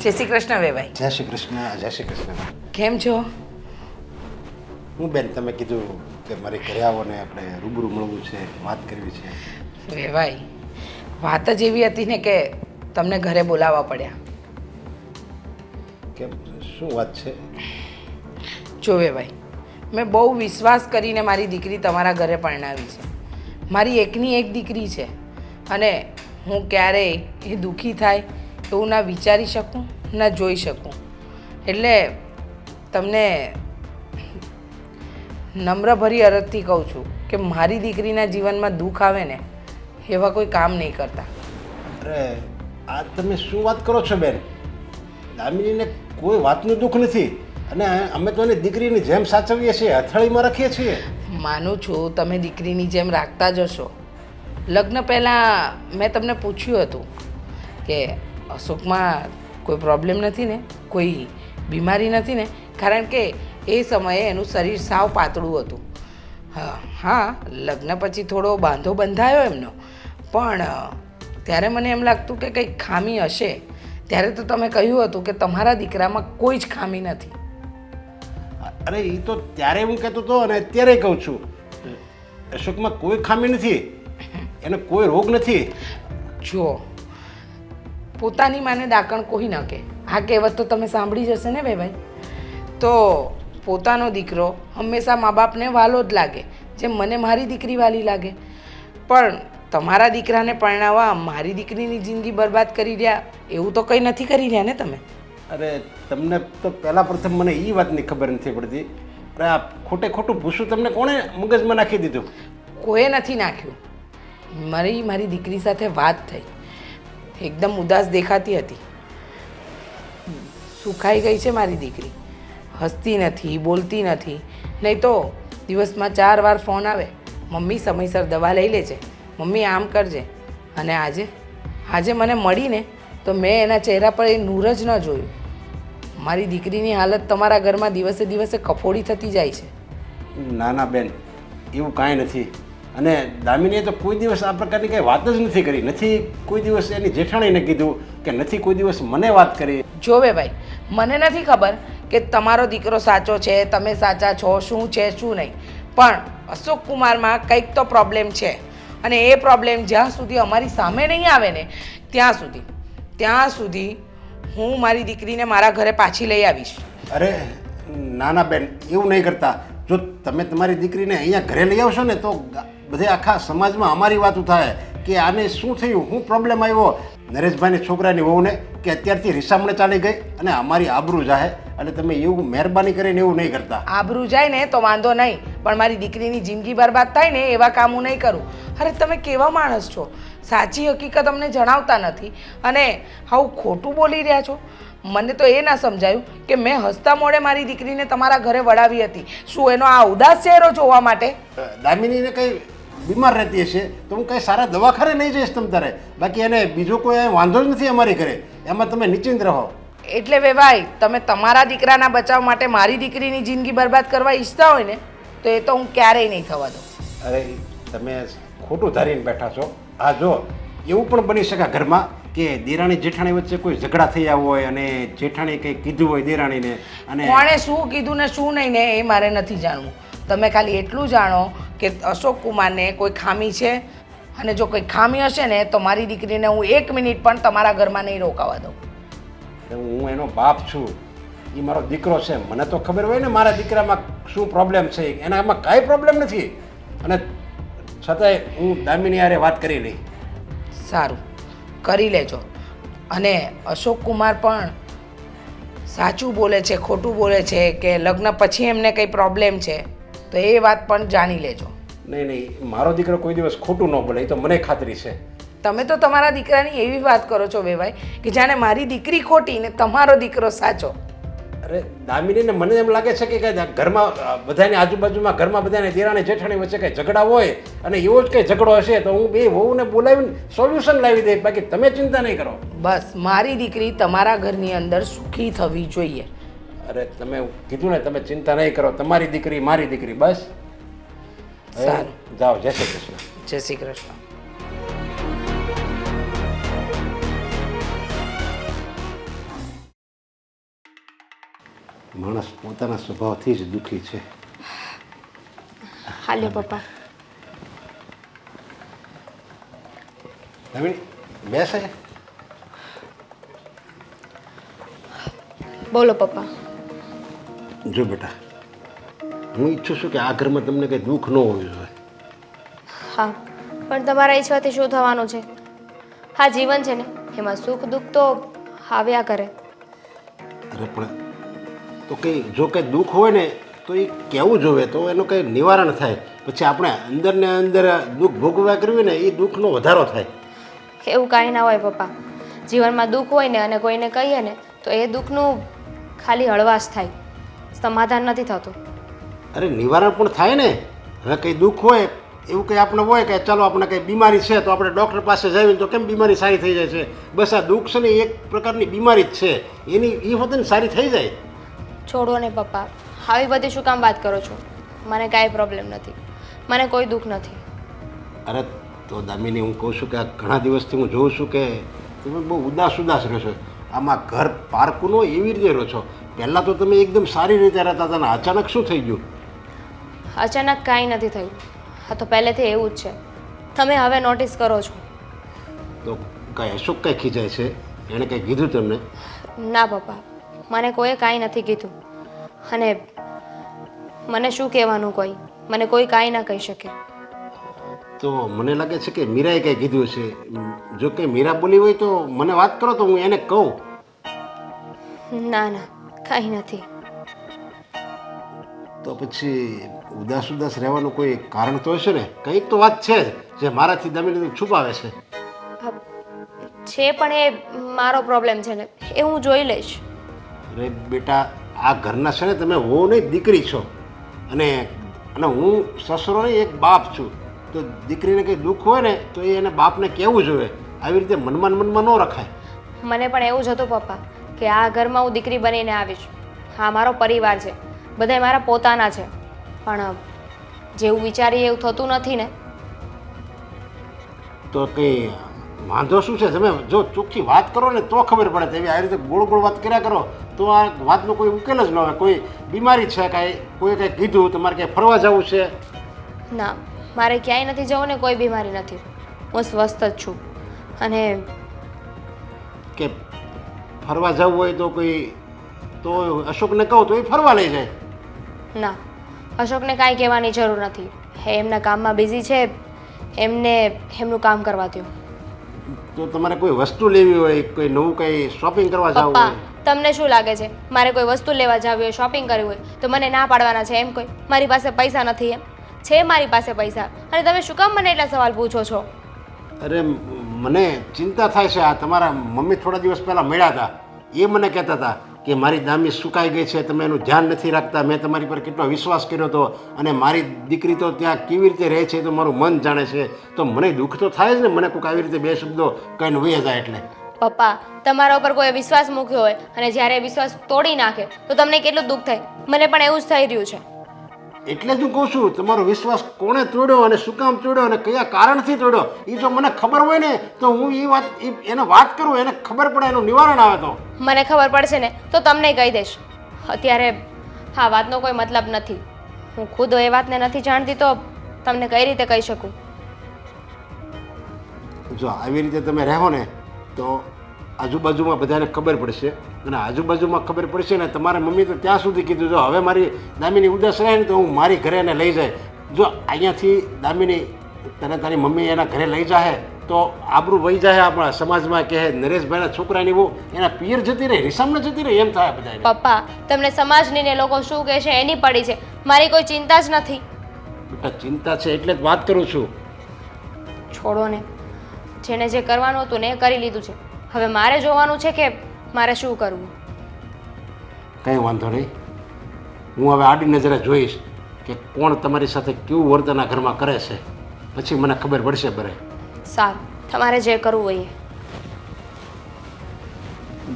જય શ્રી કૃષ્ણ વેવાઈ. જય શ્રી કૃષ્ણ જય શ્રી કૃષ્ણ. કેમ છો? હું બેન તમે કીધું કે મારે ઘરે આવો ને આપણે રૂબરૂ મળવું છે વાત કરવી છે. વેવાઈ વાત જ એવી હતી ને કે તમને ઘરે બોલાવવા પડ્યા. કેમ? શું વાત છે? જો વેવાઈ મેં બહુ વિશ્વાસ કરીને મારી દીકરી તમારા ઘરે પરણાવી છે. મારી એકની એક દીકરી છે. અને હું ક્યારેય એ દુઃખી થાય એવું ના વિચારી શકું ના જોઈ શકું. એટલે તમને નમ્રભરી અરજથી કહું છું કે મારી દીકરીના જીવનમાં દુઃખ આવે ને એવા કોઈ કામ નહીં કરતા. અરે આ તમે શું વાત કરો છો બેન? દામિનીને કોઈ વાતનું દુઃખ નથી અને અમે તો એની દીકરીની જેમ સાચવીએ છીએ હથળીમાં રાખીએ છીએ. માનું છું તમે દીકરીની જેમ રાખતા જ હશો. લગ્ન પહેલાં મેં તમને પૂછ્યું હતું કે અશોકમાં કોઈ પ્રોબ્લેમ નથી ને? કોઈ બીમારી નથી ને? કારણ કે એ સમયે એનું શરીર સાવ પાતળું હતું. હા હા, લગ્ન પછી થોડો બાંધો બંધાયો એમનો. પણ ત્યારે મને એમ લાગતું કે કંઈક ખામી હશે. ત્યારે તો તમે કહ્યું હતું કે તમારા દીકરામાં કોઈ જ ખામી નથી. અરે એ તો ત્યારે હું કહેતો હતો અને અત્યારે કહું છું. અશોકમાં કોઈ ખામી નથી. એને કોઈ રોગ નથી. જુઓ પોતાની માને ડાકણ કોઈ ના કે. આ કહેવત તો તમે સાંભળી જશે ને ભાઈ? તો પોતાનો દીકરો હંમેશા મા બાપને વાલો જ લાગે જેમ મને મારી દીકરી વાલી લાગે. પણ તમારા દીકરાને પરણાવવા મારી દીકરીની જિંદગી બરબાદ કરી રહ્યા એવું તો કંઈ નથી કરી રહ્યા ને તમે? અરે તમને તો પહેલાં પ્રથમ મને એ વાતની ખબર નથી પડતી. અરે આ ખોટે ખોટું ભૂસું તમને કોણે મગજમાં નાખી દીધું? કોઈએ નથી નાખ્યું. મારી મારી દીકરી સાથે વાત થઈ. એકદમ ઉદાસ દેખાતી હતી. સુખાઈ ગઈ છે મારી દીકરી. હસતી નથી, બોલતી નથી. નહીં તો દિવસમાં ચાર વાર ફોન આવે. મમ્મી સમયસર દવા લઈ લેજે. મમ્મી આમ કરજે. અને આજે? આજે મને મળીને તો મેં એના ચહેરા પર એ નૂર જ ન જોયું. મારી દીકરીની હાલત તમારા ઘરમાં દિવસે દિવસે કફોડી થતી જાય છે. ના ના બેન, એવું કાંઈ નથી. અને દામિનીએ તો કોઈ દિવસ આ પ્રકારની કંઈ વાત જ નથી કરી. નથી કોઈ દિવસ એની જેઠાણીને કીધું કે નથી કોઈ દિવસ મને વાત કરી. જોવે ભાઈ મને નથી ખબર કે તમારો દીકરો સાચો છે તમે સાચા છો શું છે શું નહીં. પણ અશોક કુમારમાં કંઈક તો પ્રોબ્લેમ છે. અને એ પ્રોબ્લેમ જ્યાં સુધી અમારી સામે નહીં આવે ને ત્યાં સુધી ત્યાં સુધી હું મારી દીકરીને મારા ઘરે પાછી લઈ આવીશ. અરે ના ના બેન એવું નહીં કરતા. જો તમે તમારી દીકરીને અહીંયા ઘરે લઈ આવશો ને તો બધે આખા સમાજમાં અમારી વાતો થાય કે આને શું થયું હું પ્રોબ્લેમ આવ્યો? નરેશભાઈની છોકરાની વહુને કે અત્યારથી રિસામણે ચાલી ગઈ અને અમારી આબરૂ જાહે. એટલે તમે એવું મહેરબાની કરીને એવું નહીં કરતા. આબરૂ જાય ને તો વાંધો નહીં પણ મારી દીકરીની જિંદગી બરબાદ થાય ને એવા કામ હું નહીં કરું. અરે તમે કેવા માણસ છો? સાચી હકીકત અમને જણાવતા નથી. અને આવું ખોટું બોલી રહ્યા છો? મને તો એ ના સમજાયું કે મેં હસતા મોડે મારી દીકરીને તમારા ઘરે વડાવી હતી. શું એનો આ ઉદાસ ચહેરો જોવા માટે? દામિનીને કંઈ બીમાર રહેતી હશે તો હું કંઈ સારા દવાખાને નહીં જઈશ તમ તારે. બાકી એને બીજો કોઈ વાંધો જ નથી અમારી ઘરે. એમાં તમે નિશ્ચિંત રહો. એટલે વેવાઈ તમે તમારા દીકરાના બચાવ માટે મારી દીકરીની જિંદગી બરબાદ કરવા ઈચ્છતા હોય ને તો એ તો હું ક્યારેય નહીં થવા દઉં. અરે તમે ખોટું ધારીને બેઠા છો. આ જો એવું પણ બની શકે ઘરમાં કે દેરાણી જેઠાણી વચ્ચે કોઈ ઝઘડા થયા હોય અને જેઠાણી કંઈ કીધું હોય દેરાણીને અને કોણે શું કીધું ને શું નહીં ને એ મારે નથી જાણવું. તમે ખાલી એટલું જાણો કે અશોક કુમારને કોઈ ખામી છે અને જો કોઈ ખામી હશે ને તો મારી દીકરીને હું એક મિનિટ પણ તમારા ઘરમાં નહીં રોકાવા દઉં. હું એનો બાપ છું. એ મારો દીકરો છે. મને તો ખબર હોય ને મારા દીકરામાં શું પ્રોબ્લેમ છે. એનામાં કાંઈ પ્રોબ્લેમ નથી. અને છતાંય હું દામિની હારે વાત કરી લઈ સારું. કરી લેજો. અને અશોક કુમાર પણ સાચું બોલે છે ખોટું બોલે છે કે લગ્ન પછી એમને કંઈ પ્રોબ્લેમ છે તો એ વાત પણ જાણી લેજો. નહીં નહીં મારો દીકરો કોઈ દિવસ ખોટું ન બોલે એ તો મને ખાતરી છે. તમે તો તમારા દીકરાની એવી વાત કરો છો વેવાય કે જાણે મારી દીકરી ખોટી ને તમારો દીકરો સાચો. અરે દામિનીને મને એમ લાગે છે કે કંઈ ઘરમાં બધાની આજુબાજુમાં ઘરમાં બધાને દેરાણી જેઠાણી વચ્ચે કંઈ ઝઘડા હોય અને એવો જ કંઈ ઝઘડો હશે તો હું બે વહુને બોલાવીને સોલ્યુશન લાવી દઈશ. બાકી તમે ચિંતા નહીં કરો. બસ મારી દીકરી તમારા ઘરની અંદર સુખી થવી જોઈએ. અરે તમે કીધું ને તમે ચિંતા નહીં કરો. તમારી દીકરી મારી દીકરી બસ. સારું. જાઓ જય શ્રી કૃષ્ણ. જય શ્રી કૃષ્ણ. માણસ પોતાના સ્વભાવથી જ દુઃખી છે. હાલ્યો પપ્પા. નવીન બેસે? બોલો પપ્પા. જો બેટા હું ઈચ્છું છું કે આ ઘરમાં તમને કંઈ દુઃખ ન હોવું જોઈએ હા પણ તમારા ઈચ્છાથી શું થવાનું છે? હા જીવન છે ને એમાં સુખ દુઃખ તો આવ્યા કરે અરે પણ તો કંઈ જો કંઈ દુઃખ હોય ને તો એ કેવું જોઈએ તો એનું કંઈ નિવારણ થાય. પછી આપણે અંદર ને અંદર દુઃખ ભોગવ્યા કરવી ને એ દુઃખનો વધારો થાય. એવું કાંઈ ના હોય પપ્પા. જીવનમાં દુઃખ હોય ને અને કોઈને કહીએ ને તો એ દુઃખનું ખાલી હળવાશ થાય. સમાધાન નથી થતું. અરે નિવારણ પણ થાય ને. હવે કંઈ દુઃખ હોય એવું કંઈ આપણે હોય કે ચાલો આપણે કંઈ બીમારી છે તો આપણે ડૉક્ટર પાસે જઈએ તો કેમ બીમારી સારી થઈ જાય છે? બસ આ દુઃખ છે ને એક પ્રકારની બીમારી જ છે. એની એ હોતે ને સારી થઈ જાય. છોડો ને પપ્પા. આવી બધી શું કામ વાત કરો છો? મને કાંઈ પ્રોબ્લેમ નથી. મને કોઈ દુઃખ નથી. અરે તો દામિની હું કહું છું કે આ ઘણા દિવસથી હું જોઉં છું કે તમે બહુ ઉદાસ ઉદાસ રહો છો. આમાં ઘર પાર્કનો એવી રીતે રહો છો. પહેલાં તો તમે એકદમ સારી રીતે રહેતા હતા ને અચાનક શું થઈ ગયું? અચાનક કાંઈ નથી થયું. હા તો પહેલેથી એવું જ છે. તમે હવે નોટિસ કરો છો. તો કઈ અશોક કઈ ખીજાય છે? એણે કંઈ કીધું તમને? ના પપ્પા. મને કોઈએ કાંઈ નથી કીધું. અને મને શું કહેવાનું કોઈ? મને કોઈ કાંઈ ના કહી શકે. તો મને લાગે છે કે મીરાએ કંઈ કીધું છે જો કે મીરા બોલી હોય તો મને વાત કરો તો હું એને કહું. ના ના કાંઈ નથી. તો પછી ઉદાસ ઉદાસ રહેવાનું કોઈ કારણ તો હશે ને? કંઈક તો વાત છે જે મારાથી દમીને છુપાવે છે. છે પણ એ મારો પ્રોબ્લેમ છે ને. એ હું જોઈ લઈશ. અરે બેટા આ ઘરના છે ને તમે હો નહીં દીકરી છો. અને અને હું સસરો નહીં એક બાપ છું. તો દીકરીને કંઈ દુઃખ હોય ને તો એ એને બાપને કહેવું જોઈએ આવી રીતે મનમાં મનમાં ન રખાય. મને પણ એવું જ હતું પપ્પા કે આ ઘરમાં હું દીકરી બનીને આવીશ હા મારો પરિવાર છે. બધાય મારા પોતાના છે. પણ જેવું વિચારીએ એવું થતું નથી ને. તો કંઈ વાંધો શું છે? તમે જો ચોખ્ખી વાત કરો ને તો ખબર પડે તેવી આ રીતે ગોળ ગોળ વાત કર્યા કરો તો આ વાતનો કોઈ ઉકેલ જ ન આવે. કોઈ બીમારી છે કાંઈ? કોઈ કંઈ કીધું? તમારે ક્યાંય ફરવા જવું છે? ના મારે ક્યાંય નથી જવું ને કોઈ બીમારી નથી. હું સ્વસ્થ જ છું. અને કે ફરવા જવું હોય તો કોઈ તો અશોકને કહું તો એ ફરવા લઈ જાય. ના અશોકને કાંઈ કહેવાની જરૂર નથી. એમના કામમાં બિઝી છે. એમને એમનું કામ કરવા દો તો તમારે કોઈ વસ્તુ લેવી હોય કોઈ નવું કંઈ શોપિંગ કરવા જવું પપ્પા હોય? તમને શું લાગે છે? મારે કોઈ વસ્તુ લેવા જાવી હોય શોપિંગ કરવી હોય તો મને ના પાડવાના છે એમ કોઈ? મારી પાસે પૈસા નથી એમ. છે મારી પાસે પૈસા. અને તમે શું કામ મને એટલા સવાલ પૂછો છો? અરે મને ચિંતા થાય છે આ તમારા મમ્મી થોડા દિવસ પહેલાં મળ્યા હતા. એ મને કહેતા હતા કે મારી દામી સુકાઈ ગઈ છે, તમે એનું ધ્યાન નથી રાખતા. મેં તમારી પર કેટલો વિશ્વાસ કર્યો હતો અને મારી દીકરી તો ત્યાં કેવી રીતે રહે છે તો મારું મન જાણે છે. તો મને દુઃખ તો થાય જ ને, મને કોઈક આવી રીતે બે શબ્દો કહીને વહી જાય એટલે. પપ્પા, તમારા ઉપર કોઈ વિશ્વાસ મૂક્યો હોય અને જ્યારે વિશ્વાસ તોડી નાખે, તો તમને કેટલું દુઃખ થાય? મને પણ એવું જ થઈ રહ્યું છે. એટલે જ હું કહું છું તમારો વિશ્વાસ કોણે તોડ્યો અને શું કામ તોડ્યો અને કયા કારણથી તોડ્યો એ જો મને ખબર હોય ને તો હું એ વાત એને વાત કરું એને ખબર પડે એનું નિવારણ આવે તો. મને ખબર પડશે ને તો તમને કહી દઈશ. અત્યારે હા વાતનો કોઈ મતલબ નથી. હું ખુદ એ વાતને નથી જાણતી તો તમને કઈ રીતે કહી શકું? જો આવી રીતે તમે રહો ને તો આજુબાજુમાં બધાને ખબર પડશે. અને આજુબાજુમાં ખબર પડશે ને તમારા મમ્મી તો ત્યાં સુધી કીધું જો હવે મારી દામિની ઉદાસ રહે ને તો હું મારી ઘરે એને લઈ જાય. જો અહીંયાથી દામિની તને તારી મમ્મી એના ઘરે લઈ જાય તો આબરૂ વહી જાય આપણા સમાજમાં કે નરેશભાઈના છોકરાની બહુ એના પિયર જતી રહે રીસામને જતી રહે એમ થાય બધા પપ્પા તમને સમાજની ને લોકો શું કહે છે એની પડી છે. મારી કોઈ ચિંતા જ નથી. બેટા ચિંતા છે એટલે જ વાત કરું છું. છોડો ને. જેને જે કરવાનું હતું ને એ કરી લીધું છે. હવે મારે જોવાનું છે કે મારે શું કરવું. કંઈ વાંધો નહીં. હું હવે આડી નજરે જોઈશ કે કોણ તમારી સાથે કેવું વર્તન ઘરમાં કરે છે. પછી મને ખબર પડશે બરે. સારું તમારે જે કરવું હોય.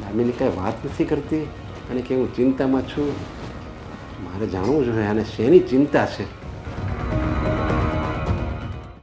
દામિની કાંઈ વાત નથી કરતી અને કે હું ચિંતામાં છું. મારે જાણવું જોઈએ અને શેની ચિંતા છે.